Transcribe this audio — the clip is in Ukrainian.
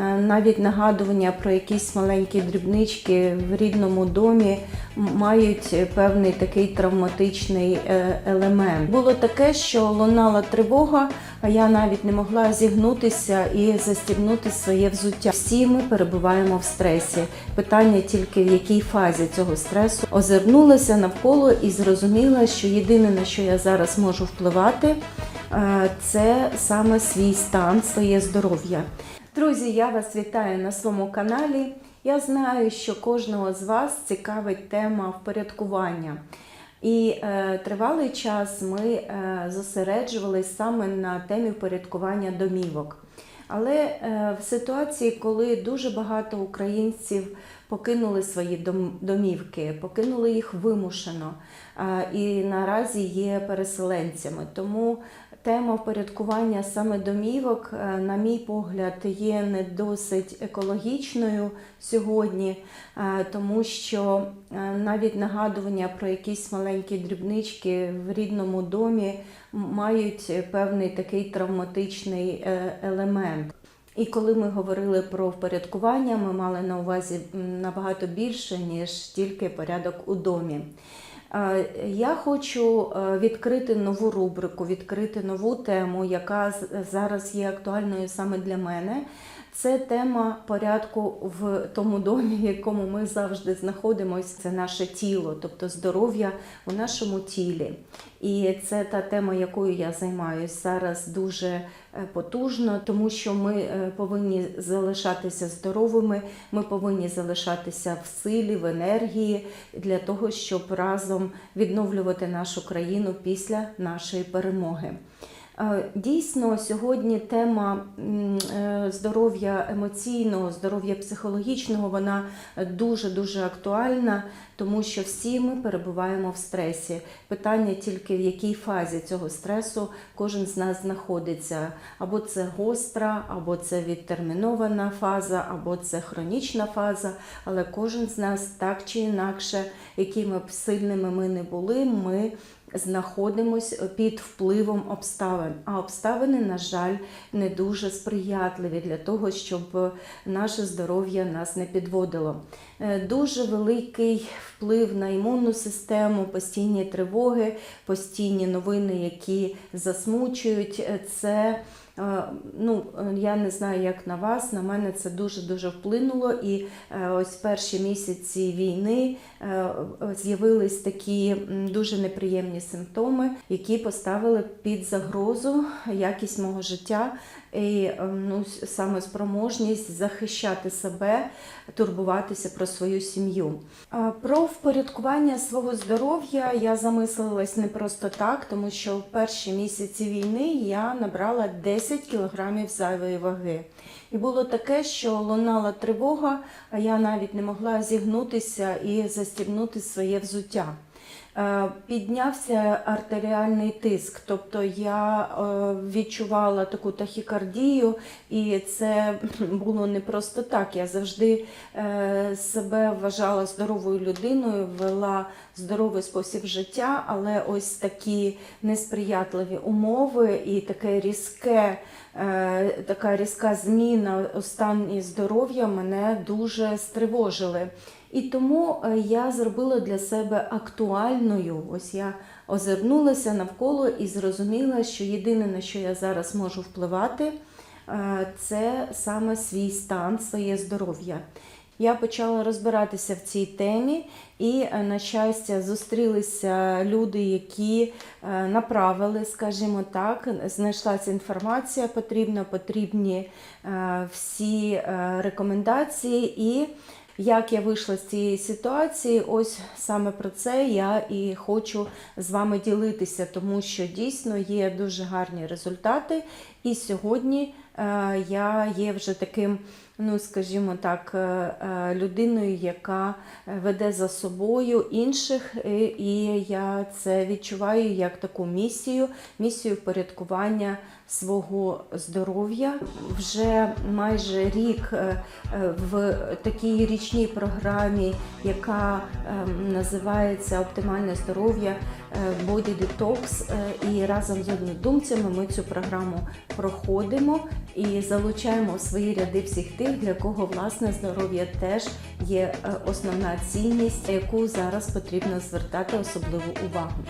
е, навіть нагадування про якісь маленькі дрібнички в рідному домі мають певний такий травматичний е, елемент. Було таке, що лунала тривога, а я навіть не могла зігнутися і застібнути своє взуття. Всі ми перебуваємо в стресі. Питання тільки в якій фазі цього стресу озирнулася навколо і зрозуміла, що єдине на що я зараз можу впливати, е, це саме свій стан, своє здоров'я. Друзі, я вас вітаю на своєму каналі. Я знаю, що кожного з вас цікавить тема впорядкування. І е, тривалий час ми е, зосереджувалися саме на темі впорядкування домівок. Але е, в ситуації, коли дуже багато українців покинули свої дом- домівки, покинули їх вимушено е, і наразі є переселенцями. Тому тема впорядкування саме домівок, е, на мій погляд, є не досить екологічною сьогодні, е, тому що е, навіть нагадування про якісь маленькі дрібнички в рідному домі мають певний такий травматичний елемент. І коли ми говорили про впорядкування, ми мали на увазі набагато більше, ніж тільки порядок у домі. Е, Я хочу е, відкрити нову рубрику, відкрити нову тему, яка зараз є актуальною саме для мене. Це тема порядку в тому домі, в якому ми завжди знаходимося. Це наше тіло, тобто здоров'я у нашому тілі. І це та тема, якою я займаюся зараз дуже е, потужно, тому що ми е, повинні залишатися здоровими, ми повинні залишатися в силі, в енергії для того, щоб разом відновлювати нашу країну після нашої перемоги. Е, Дійсно, сьогодні тема е, здоров'я емоційного, здоров'я психологічного, вона дуже дуже актуальна, тому що всі ми перебуваємо в стресі. Питання тільки в якій фазі цього стресу кожен з нас знаходиться. Або це гостра, або це відтермінована фаза, або це хронічна фаза. Але кожен з нас так чи інакше, якими б сильними ми не були, ми знаходимось під впливом обставин. А обставини, на жаль, не дуже сприятливі для того, щоб наше здоров'я нас не підводило. Е, Дуже великий вплив на імунну систему, постійні тривоги, постійні новини, які засмучують. Е, Це Е, Ну, я не знаю, як на вас, на мене це дуже дуже вплинуло. І ось перші місяці війни з'явились такі дуже неприємні симптоми, які поставили під загрозу якість мого життя і ну, саме спроможність захищати себе, турбуватися про свою сім'ю. Про впорядкування свого здоров'я я замислилась не просто так, тому що в перші місяці війни я набрала 10 кілограмів зайвої ваги. І було таке, що лунала тривога, а я навіть не могла зігнутися і застібнути своє взуття. Е, Піднявся артеріальний тиск, тобто я е, відчувала таку тахікардію, і це було не просто так. Я завжди е, себе вважала здоровою людиною, вела здоровий спосіб життя, але ось такі несприятливі умови і таке різке, така різка зміна у стані здоров'я мене дуже стривожили. І тому е, я зробила для себе актуальною. Ось я озирнулася навколо і зрозуміла, що єдине на що я зараз можу впливати, е, це саме свій стан, своє здоров'я. Я почала розбиратися в цій темі, і, е, на щастя, зустрілися люди, які направили, скажімо так, знайшлася інформація потрібна, потрібні всі рекомендації. І як я вийшла з цієї ситуації, ось саме про це я і хочу з вами ділитися, тому що дійсно є дуже гарні результати. І сьогодні е, я є вже таким, ну скажімо так, е, е, людиною, яка веде за собою інших, і, я це відчуваю як таку місію, місію впорядкування свого здоров'я. Вже майже рік е, е, в такій річній програмі, яка називається Оптимальне здоров'я е, Body Detox. е, І разом з однодумцями ми цю програму проходимо і залучаємо в свої ряди всіх тих, тих, для кого власне здоров'я теж є е, основна цінність, яку зараз потрібно звертати особливу увагу.